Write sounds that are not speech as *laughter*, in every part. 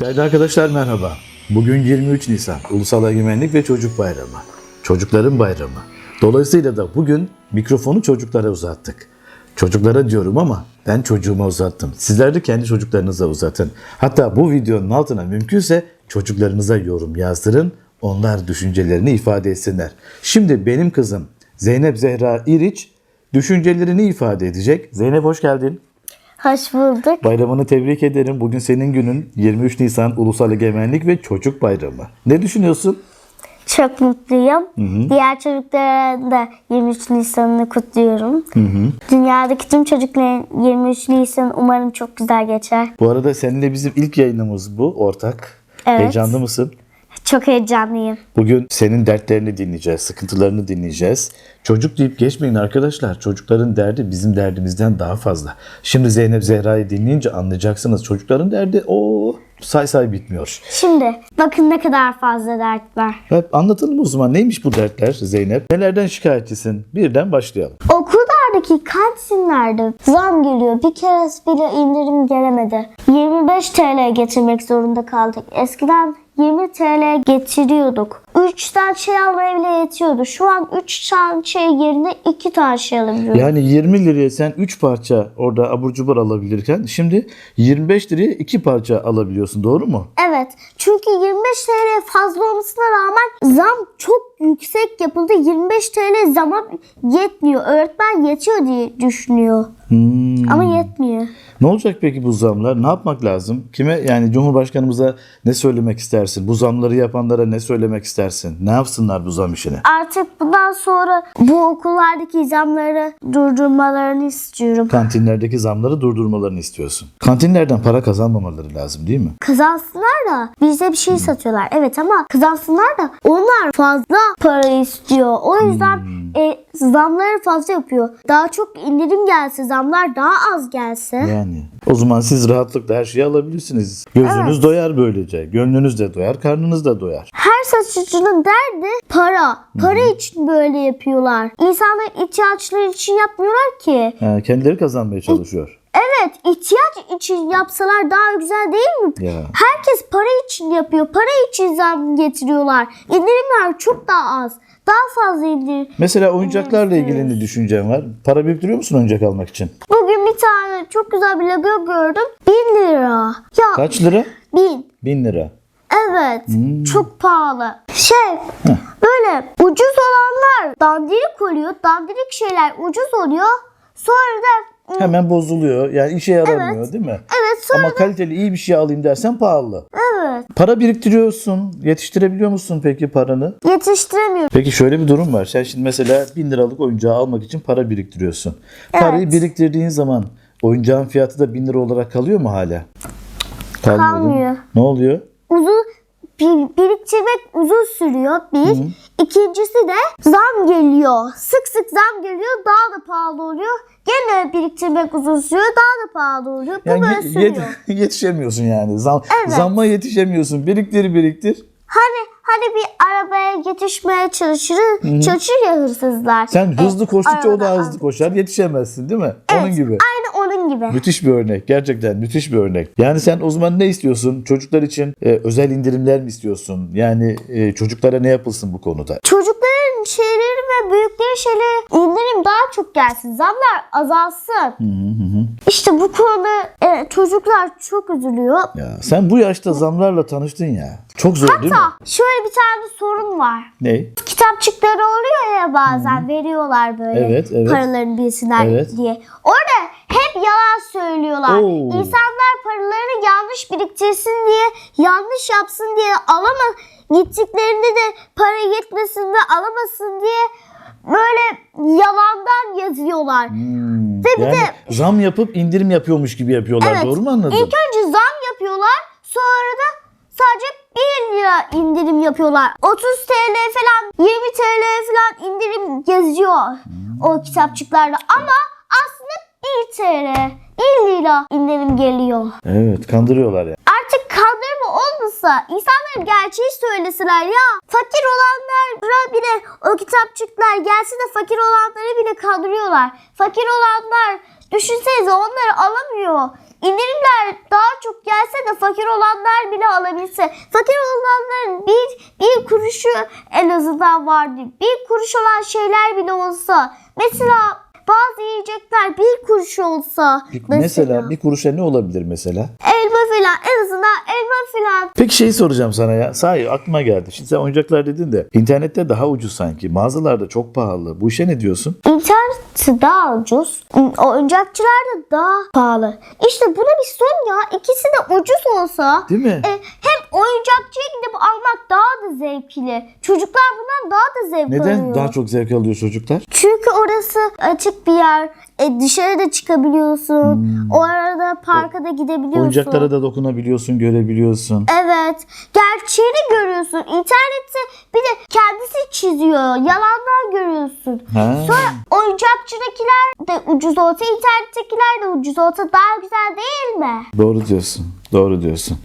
Değerli arkadaşlar merhaba. Bugün 23 Nisan Ulusal Egemenlik ve Çocuk Bayramı. Çocukların bayramı. Dolayısıyla da bugün mikrofonu çocuklara uzattık. Çocuklara diyorum ama ben çocuğuma uzattım. Sizler de kendi çocuklarınıza uzatın. Hatta bu videonun altına mümkünse çocuklarınıza yorum yazdırın. Onlar düşüncelerini ifade etsinler. Şimdi benim kızım Zeynep Zehra İriç düşüncelerini ifade edecek. Zeynep hoş geldin. Hoş bulduk. Bayramını tebrik ederim. Bugün senin günün 23 Nisan Ulusal Egemenlik ve Çocuk Bayramı. Ne düşünüyorsun? Çok mutluyum. Diğer çocukların da 23 Nisan'ını kutluyorum. Dünyadaki tüm çocukların 23 Nisan umarım çok güzel geçer. Bu arada seninle bizim ilk yayınımız bu ortak. Evet. Heyecanlı mısın? Çok heyecanlıyım. Bugün senin dertlerini dinleyeceğiz, sıkıntılarını dinleyeceğiz. Çocuk deyip geçmeyin arkadaşlar. Çocukların derdi bizim derdimizden daha fazla. Şimdi Zeynep Zehra'yı dinleyince anlayacaksınız. Çocukların derdi o say say bitmiyor. Şimdi bakın ne kadar fazla dert var. Hep anlatalım o zaman. Neymiş bu dertler Zeynep? Nelerden şikayetçisin? Birden başlayalım. Okullardaki kantinlerde zam geliyor. Bir kere bile indirim gelemedi. 25 TL getirmek zorunda kaldık. Eskiden 20 TL getiriyorduk. 3 tane şey almaya bile yetiyordu. Şu an 3 tane şey yerine 2 tane şey alabiliyoruz. Yani 20 liraya sen 3 parça orada abur cubur alabilirken şimdi 25 liraya 2 parça alabiliyorsun doğru mu? Evet. Çünkü 25 TL fazla olmasına rağmen zam çok yüksek yapıldı. 25 TL zama yetmiyor. Öğretmen yetiyor diye düşünüyor. Hmm. Ama yetmiyor. Ne olacak peki bu zamlar? Ne yapmak lazım? Kime yani Cumhurbaşkanımıza ne söylemek istersin? Bu zamları yapanlara ne söylemek istersin? Ne yapsınlar bu zam işini? Artık bundan sonra bu okullardaki zamları durdurmalarını istiyorum. Kantinlerdeki zamları durdurmalarını istiyorsun. Kantinlerden para kazanmamaları lazım değil mi? Kazansınlar da bize bir şey satıyorlar. Evet ama kazansınlar da onlar fazla para istiyor. O yüzden e, zamları fazla yapıyor. Daha çok indirim gelse, zamlar daha az gelse. Yani o zaman siz rahatlıkla her şeyi alabilirsiniz. Gözünüz doyar böylece. Gönlünüz de doyar, karnınız da doyar. Her satıcının derdi para. Para için böyle yapıyorlar. İnsanların ihtiyaçları için yapmıyorlar ki. Ha, kendileri kazanmaya çalışıyor. Evet, ihtiyaç için yapsalar daha güzel değil mi? Ya. Herkes para için yapıyor. Para için zam getiriyorlar. İndirimler çok daha az. Daha fazla indirim. Mesela oyuncaklarla ilgili ne düşüncen var? Para biriktiriyor musun oyuncak almak için? Bugün bir tane çok güzel bir logo gördüm. 1000 lira. Ya Kaç lira? 1000. 1000 lira. Evet. Çok pahalı. Şey böyle ucuz olanlar dandirik oluyor. Dandirik şeyler ucuz oluyor. Sonra da Hemen bozuluyor. Yani işe yaramıyor değil mi? evet sonra Ama kaliteli iyi bir şey alayım dersen pahalı. evet Para biriktiriyorsun. Yetiştirebiliyor musun peki paranı? yetiştiremiyorum. Peki şöyle bir durum var. Sen şimdi mesela 1000 liralık oyuncağı almak için para biriktiriyorsun. Parayı Evet. biriktirdiğin zaman oyuncağın fiyatı da 1000 lira olarak kalıyor mu hala? Kalmıyor. Kalmıyor. Ne oluyor? Uzun bir, biriktirmek uzun sürüyor bir. İkincisi de zam geliyor. Sık sık zam geliyor daha da pahalı oluyor. Gene biriktirmek uzun sürüyor daha da pahalı oluyor. Bu Yani böyle sürüyor. yet- *laughs* yetişemiyorsun yani. Zam, Evet. Zamma yetişemiyorsun. Biriktir biriktir. Hani hani bir arabaya yetişmeye çalışır, çalışır ya hırsızlar. Sen hızlı koştukça o da arabada- hızlı koşar. Yetişemezsin değil mi? Onun Evet, gibi. Aynı onun gibi. Müthiş bir örnek. Gerçekten müthiş bir örnek. Yani sen o zaman ne istiyorsun? Çocuklar için e, özel indirimler mi istiyorsun? Yani e, çocuklara ne yapılsın bu konuda? Çocukların şeyleri ve büyüklerin şeyleri indirim daha çok gelsin. Zamlar azalsın. İşte bu konuda evet, çocuklar çok üzülüyor. Ya sen bu yaşta zamlarla tanıştın ya. Çok zor değil mi? Hatta şöyle bir tane sorun var. Ne? Kitapçıkları oluyor ya bazen veriyorlar böyle Evet, evet. paralarını bilsinler Evet. diye. Orada hep yalan söylüyorlar. Oo. İnsanlar paralarını yanlış biriktirsin diye, yanlış yapsın diye alama gittiklerinde de para yetmesin de alamasın diye böyle yalandan yazıyorlar. Hmm, Ve bir yani de- zam yapıp indirim yapıyormuş gibi yapıyorlar. Evet. Doğru mu anladım? İlk önce zam yapıyorlar. Sonra da sadece 1 lira indirim yapıyorlar. 30 TL falan 20 TL falan indirim yazıyor o kitapçıklarda. Ama aslında 1 TL 1 lira indirim geliyor. Evet kandırıyorlar ya. Artık kandırma olmasa insanlar gerçeği söyleseler ya fakir olanlara bile o kitapçıklar gelse de fakir olanları bile kandırıyorlar. Fakir olanlar düşünsenize onları alamıyor. indirimler daha çok gelse de fakir olanlar bile alabilse. Fakir olanların bir, bir kuruşu en azından vardı. Bir kuruş olan şeyler bile olsa. Mesela bazı yiyecekler bir kuruş olsa. Mesela, bir kuruşa ne olabilir mesela? Elma filan en azından elma filan. Peki şeyi soracağım sana ya. Sahi aklıma geldi. Şimdi sen oyuncaklar dedin de internette daha ucuz sanki. Mağazalarda çok pahalı. Bu işe ne diyorsun? İnterneti daha ucuz. Oyuncakçılar da daha pahalı. İşte buna bir son ya. İkisi de ucuz olsa. Değil mi? e, hem oyuncakçıya gidip almak daha da zevkli. Çocuklar bundan daha da zevk Neden alıyor. daha çok zevk alıyor çocuklar? Çünkü orası açık bir yer. E, dışarıda çıkabiliyorsun. O arada parka da gidebiliyorsun. Hmm. Oyuncaklara da dokunabiliyorsun, görebiliyorsun. Evet. Gerçeğini görüyorsun. İnternette bir de kendisi çiziyor. Yalanlar görüyorsun. Ha. Sonra oyuncakçıdakiler de ucuz olsa, internettekiler de ucuz olsa daha güzel değil mi? Doğru diyorsun. Doğru diyorsun.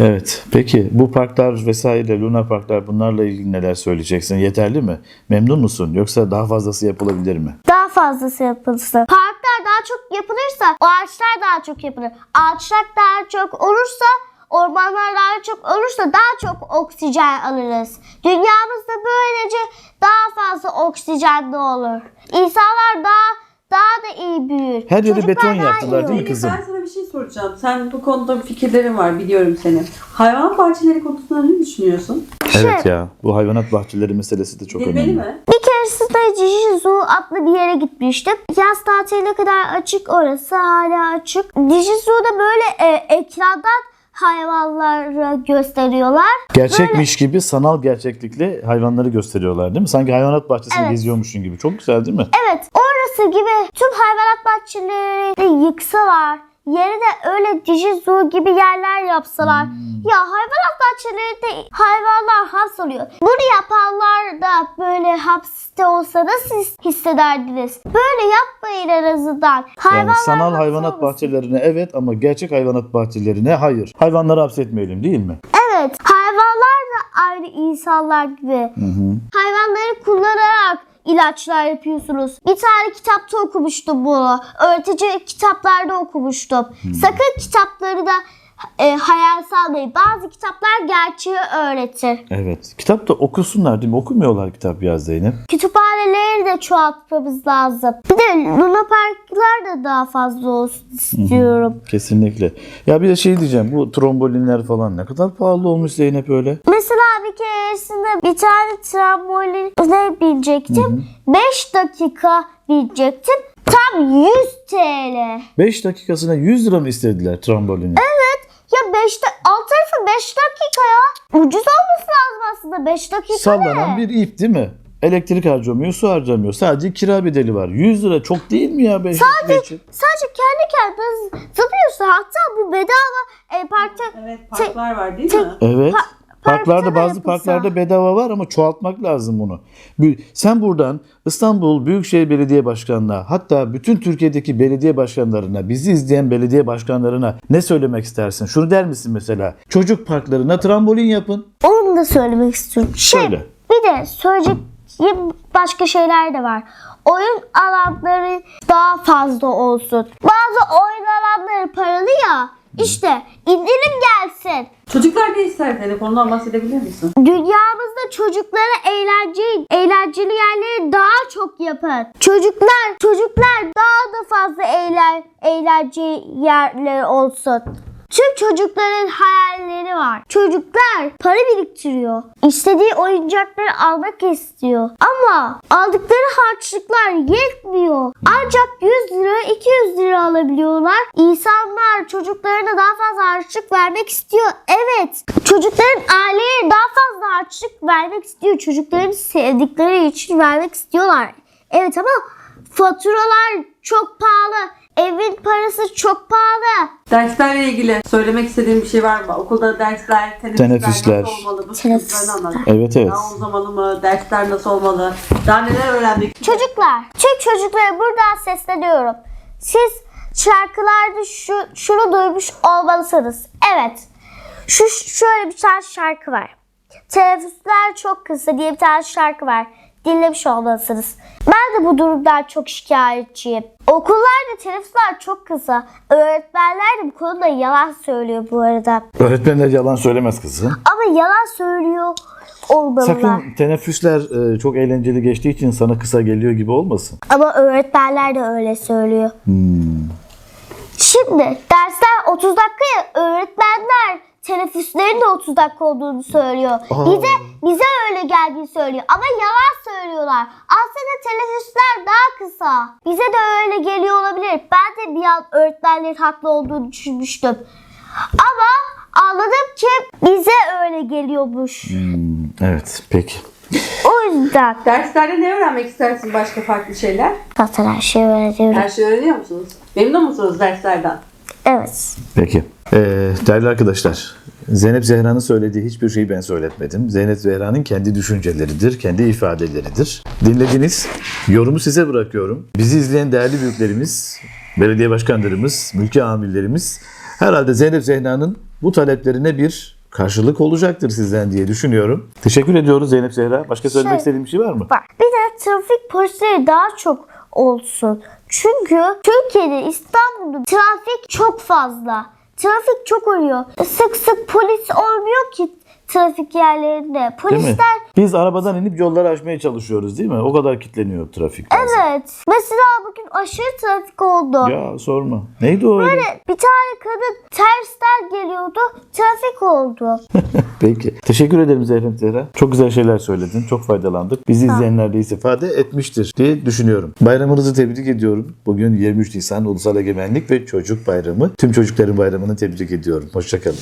Evet. Peki bu parklar vesaire, Luna parklar bunlarla ilgili neler söyleyeceksin? Yeterli mi? Memnun musun? Yoksa daha fazlası yapılabilir mi? Daha fazlası yapılsa. Parklar daha çok yapılırsa ağaçlar daha çok yapılır. Ağaçlar daha çok olursa ormanlar daha çok olursa daha çok oksijen alırız. Dünyamızda böylece daha fazla oksijenli olur. İnsanlar daha daha da iyi büyür. Her yeri Çocuklar beton daha yaptılar, değil mi kızım? Ben sana bir şey soracağım. Sen bu konuda fikirlerin var biliyorum senin. Hayvan bahçeleri konusunda ne düşünüyorsun? Evet ya. Bu hayvanat bahçeleri meselesi de çok Gitmeli önemli. mi? Bir keresinde Jijizu adlı bir yere gitmiştim. Yaz tatiline kadar açık orası hala açık. Jijizu'da böyle e, ekrandan hayvanları gösteriyorlar. Gerçekmiş gibi sanal gerçeklikle hayvanları gösteriyorlar değil mi? Sanki hayvanat bahçesini Evet. geziyormuşsun gibi. Çok güzel değil mi? Evet orası gibi tüm hayvanat bahçelerini yıksalar yeri de öyle Jijizu gibi yerler yapsalar. Ya hayvanat bahçelerinde hayvanlar hapsoluyor. Bunu yapanlar da böyle hapiste olsa nasıl his- hissederdiniz? Böyle yapmayın en azından. Yani Hayvanlar sanal hapse hayvanat olmasın. bahçelerine evet ama gerçek hayvanat bahçelerine hayır. Hayvanları hapsetmeyelim değil mi? Evet, hayvanlar da aynı insanlar gibi. Hayvanları kullanarak ilaçlar yapıyorsunuz. Bir tane kitapta okumuştum bunu. Öğretici kitaplarda okumuştum. Sakın kitapları da e, hayal sanmayın. Bazı kitaplar gerçeği öğretir. Evet. Kitap da okusunlar değil mi? Okumuyorlar kitap ya Zeynep. Kütüphaneleri de çoğaltmamız lazım. Bir de Luna Parklar da daha fazla olsun istiyorum. Kesinlikle. Ya bir de şey diyeceğim. Bu trombolinler falan ne kadar pahalı olmuş Zeynep öyle. Mesela bir keresinde bir tane tramboline binecektim. 5 dakika binecektim. Tam 100 TL. 5 dakikasına 100 lira mı istediler trambolini? Ya 5 alt tarafı 5 dakika ya. Ucuz olması lazım aslında 5 dakika Sallanan ne? bir ip değil mi? Elektrik harcamıyor, su harcamıyor. Sadece kira bedeli var. 100 lira çok değil mi ya 5 dakika için? Sadece kendi kendine zıplıyorsun. Hatta bu bedava e, parkta Evet parklar var değil mi? Evet. Parklarda bazı yapılsa. parklarda bedava var ama çoğaltmak lazım bunu. Sen buradan İstanbul Büyükşehir Belediye Başkanı'na hatta bütün Türkiye'deki belediye başkanlarına, bizi izleyen belediye başkanlarına ne söylemek istersin? Şunu der misin mesela? Çocuk parklarına trambolin yapın. onu da söylemek istiyorum. Şey, Söyle. Bir de söyleyeceğim başka şeyler de var. Oyun alanları daha fazla olsun. Bazı oyun alanları paralı ya. İşte indirim gelsin. Çocuklar ne ister Zeynep? Ondan bahsedebilir misin? Dünyamızda çocuklara eğlenceli, eğlenceli yerleri daha çok yapın. Çocuklar, çocuklar daha da fazla eğlen, eğlenceli yerleri olsun. Tüm çocukların hayalleri var. Çocuklar para biriktiriyor. İstediği oyuncakları almak istiyor. Ama aldıkları harçlıklar yetmiyor. Ancak 100 lira 200 lira alabiliyorlar. İnsanlar çocuklarına daha fazla harçlık vermek istiyor. Evet. Çocukların aileye daha fazla harçlık vermek istiyor. Çocukların sevdikleri için vermek istiyorlar. Evet ama faturalar çok pahalı. Evin parası çok pahalı. Derslerle ilgili söylemek istediğin bir şey var mı? Okulda dersler, teneffüsler, Teneffüsler. nasıl olmalı? Bu Teneffüs. sıkıntılarını anlat. Evet evet. Daha uzamalı mı? Dersler nasıl olmalı? Daha neler öğrendik? Çocuklar, tüm çocuklara buradan sesleniyorum. Siz şarkılarda şu, şunu duymuş olmalısınız. Evet, şu şöyle bir tane şarkı var. Teneffüsler çok kısa diye bir tane şarkı var. Dinlemiş olmalısınız. Ben de bu durumdan çok şikayetçiyim. Okullarda teneffüsler çok kısa. Öğretmenler de bu konuda yalan söylüyor bu arada. Öğretmenler yalan söylemez kızım. Ama yalan söylüyor olmalılar. Sakın teneffüsler e, çok eğlenceli geçtiği için sana kısa geliyor gibi olmasın. Ama öğretmenler de öyle söylüyor. Şimdi dersler 30 dakika ya öğretmenler teneffüslerin de 30 dakika olduğunu söylüyor. Aa. Bize bize öyle geldiğini söylüyor ama yalan söylüyorlar. Aslında teneffüsler daha kısa. Bize de öyle geliyor olabilir. Ben de bir an öğretmenlerin haklı olduğunu düşünmüştüm. Ama anladım ki bize öyle geliyormuş. Evet peki. O yüzden *laughs* Derslerde ne öğrenmek istersin başka farklı şeyler? zaten her şeyi öğreniyorum. Her şeyi öğreniyor musunuz? Memnun musunuz derslerden? Evet. Peki. Ee, değerli arkadaşlar, Zeynep Zehra'nın söylediği hiçbir şeyi ben söyletmedim. Zeynep Zehra'nın kendi düşünceleridir, kendi ifadeleridir. Dinlediniz. Yorumu size bırakıyorum. Bizi izleyen değerli büyüklerimiz, belediye başkanlarımız, mülki amirlerimiz herhalde Zeynep Zehra'nın bu taleplerine bir karşılık olacaktır sizden diye düşünüyorum. Teşekkür ediyoruz Zeynep Zehra. Başka söylemek Şey- istediğin bir şey var mı? var. Bir de trafik polisleri daha çok olsun. Çünkü Türkiye'de İstanbul'da trafik çok fazla. Trafik çok oluyor. Sık sık polis olmuyor ki trafik yerlerinde. Polisler Biz arabadan inip yolları aşmaya çalışıyoruz değil mi? O kadar kitleniyor trafik. evet. Mesela bugün aşırı trafik oldu. Ya sorma. Neydi o öyle? Böyle bir tane kadın tersten geliyordu. Trafik oldu. *laughs* Peki. Teşekkür ederim Zeynep Zehra. Çok güzel şeyler söyledin. Çok faydalandık. Bizi izleyenler de istifade etmiştir diye düşünüyorum. Bayramınızı tebrik ediyorum. Bugün 23 Nisan Ulusal Egemenlik ve Çocuk Bayramı. Tüm çocukların bayramını tebrik ediyorum. Hoşçakalın.